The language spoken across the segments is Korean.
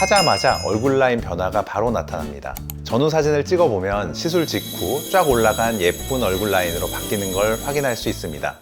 하자마자 얼굴 라인 변화가 바로 나타납니다. 전후 사진을 찍어보면 시술 직후 쫙 올라간 예쁜 얼굴 라인으로 바뀌는 걸 확인할 수 있습니다.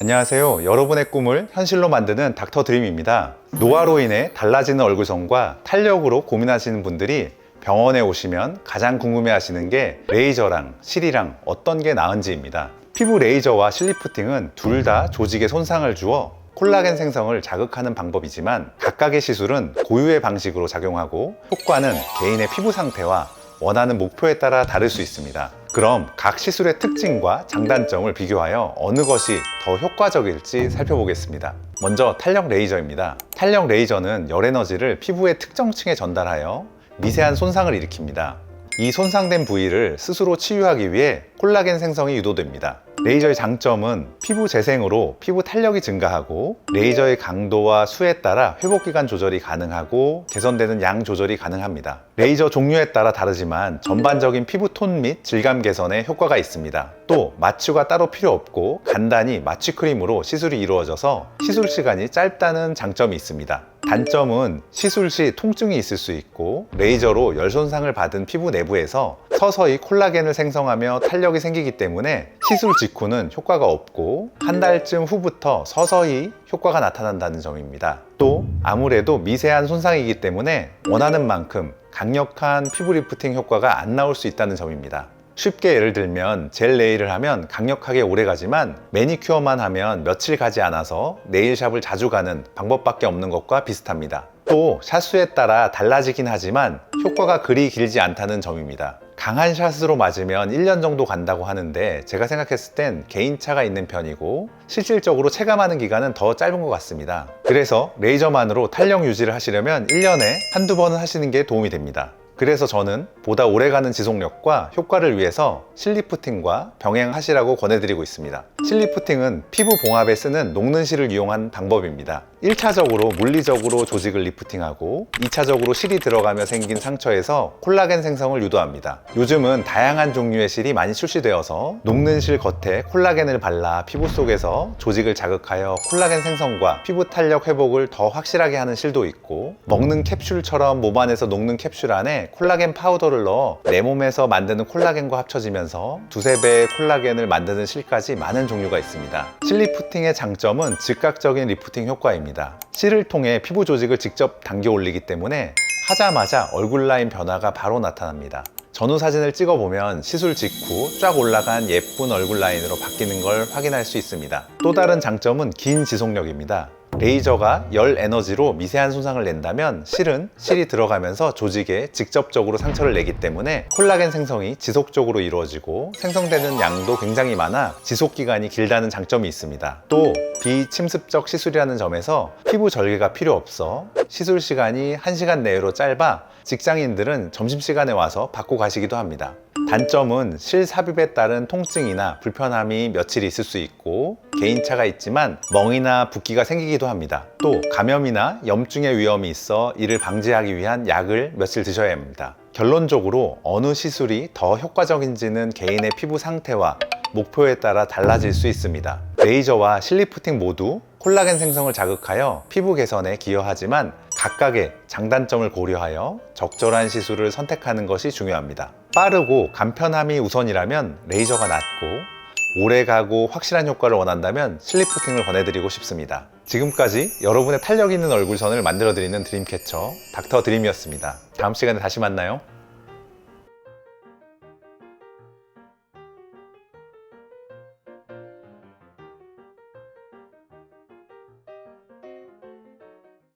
안녕하세요. 여러분의 꿈을 현실로 만드는 닥터 드림입니다. 노화로 인해 달라지는 얼굴선과 탄력으로 고민하시는 분들이 병원에 오시면 가장 궁금해 하시는 게 레이저랑 실이랑 어떤 게 나은지입니다. 피부 레이저와 실리프팅은 둘 다 조직에 손상을 주어 콜라겐 생성을 자극하는 방법이지만 각각의 시술은 고유의 방식으로 작용하고 효과는 개인의 피부 상태와 원하는 목표에 따라 다를 수 있습니다. 그럼 각 시술의 특징과 장단점을 비교하여 어느 것이 더 효과적일지 살펴보겠습니다. 먼저 탄력 레이저입니다. 탄력 레이저는 열 에너지를 피부의 특정 층에 전달하여 미세한 손상을 일으킵니다. 이 손상된 부위를 스스로 치유하기 위해 콜라겐 생성이 유도됩니다. 레이저의 장점은 피부 재생으로 피부 탄력이 증가하고 레이저의 강도와 수에 따라 회복 기간 조절이 가능하고 개선되는 양 조절이 가능합니다. 레이저 종류에 따라 다르지만 전반적인 피부 톤 및 질감 개선에 효과가 있습니다. 또 마취가 따로 필요 없고 간단히 마취 크림으로 시술이 이루어져서 시술 시간이 짧다는 장점이 있습니다. 단점은 시술 시 통증이 있을 수 있고 레이저로 열 손상을 받은 피부 내부에서 서서히 콜라겐을 생성하며 탄력이 생기기 때문에 시술 직후는 효과가 없고 한 달쯤 후부터 서서히 효과가 나타난다는 점입니다. 또 아무래도 미세한 손상이기 때문에 원하는 만큼 강력한 피부 리프팅 효과가 안 나올 수 있다는 점입니다. 쉽게 예를 들면 젤 네일을 하면 강력하게 오래 가지만 매니큐어만 하면 며칠 가지 않아서 네일샵을 자주 가는 방법밖에 없는 것과 비슷합니다. 또 샷수에 따라 달라지긴 하지만 효과가 그리 길지 않다는 점입니다. 강한 샷으로 맞으면 1년 정도 간다고 하는데 제가 생각했을 땐 개인차가 있는 편이고 실질적으로 체감하는 기간은 더 짧은 것 같습니다. 그래서 레이저만으로 탄력 유지를 하시려면 1년에 한두 번은 하시는 게 도움이 됩니다. 그래서 저는 보다 오래가는 지속력과 효과를 위해서 실리프팅과 병행하시라고 권해드리고 있습니다. 실리프팅은 피부 봉합에 쓰는 녹는 실을 이용한 방법입니다. 1차적으로 물리적으로 조직을 리프팅하고 2차적으로 실이 들어가며 생긴 상처에서 콜라겐 생성을 유도합니다. 요즘은 다양한 종류의 실이 많이 출시되어서 녹는 실 겉에 콜라겐을 발라 피부 속에서 조직을 자극하여 콜라겐 생성과 피부 탄력 회복을 더 확실하게 하는 실도 있고 먹는 캡슐처럼 몸 안에서 녹는 캡슐 안에 콜라겐 파우더를 넣어 내 몸에서 만드는 콜라겐과 합쳐지면서 두세 배의 콜라겐을 만드는 실까지 많은 종류가 있습니다. 실 리프팅의 장점은 즉각적인 리프팅 효과입니다. 실을 통해 피부 조직을 직접 당겨 올리기 때문에 하자마자 얼굴 라인 변화가 바로 나타납니다. 전후 사진을 찍어보면 시술 직후 쫙 올라간 예쁜 얼굴 라인으로 바뀌는 걸 확인할 수 있습니다. 또 다른 장점은 긴 지속력입니다. 레이저가 열 에너지로 미세한 손상을 낸다면 실은 실이 들어가면서 조직에 직접적으로 상처를 내기 때문에 콜라겐 생성이 지속적으로 이루어지고 생성되는 양도 굉장히 많아 지속 기간이 길다는 장점이 있습니다. 또 비침습적 시술이라는 점에서 피부 절개가 필요 없어 시술 시간이 1시간 내로 짧아 직장인들은 점심시간에 와서 받고 가시기도 합니다. 단점은 실 삽입에 따른 통증이나 불편함이 며칠 있을 수 있고 개인차가 있지만 멍이나 붓기가 생기기도 합니다. 또 감염이나 염증의 위험이 있어 이를 방지하기 위한 약을 며칠 드셔야 합니다. 결론적으로 어느 시술이 더 효과적인지는 개인의 피부 상태와 목표에 따라 달라질 수 있습니다. 레이저와 실리프팅 모두 콜라겐 생성을 자극하여 피부 개선에 기여하지만 각각의 장단점을 고려하여 적절한 시술을 선택하는 것이 중요합니다. 빠르고 간편함이 우선이라면 레이저가 낫고 오래가고 확실한 효과를 원한다면 슬리프팅을 권해드리고 싶습니다. 지금까지 여러분의 탄력 있는 얼굴선을 만들어드리는 드림캐쳐 닥터 드림이었습니다. 다음 시간에 다시 만나요.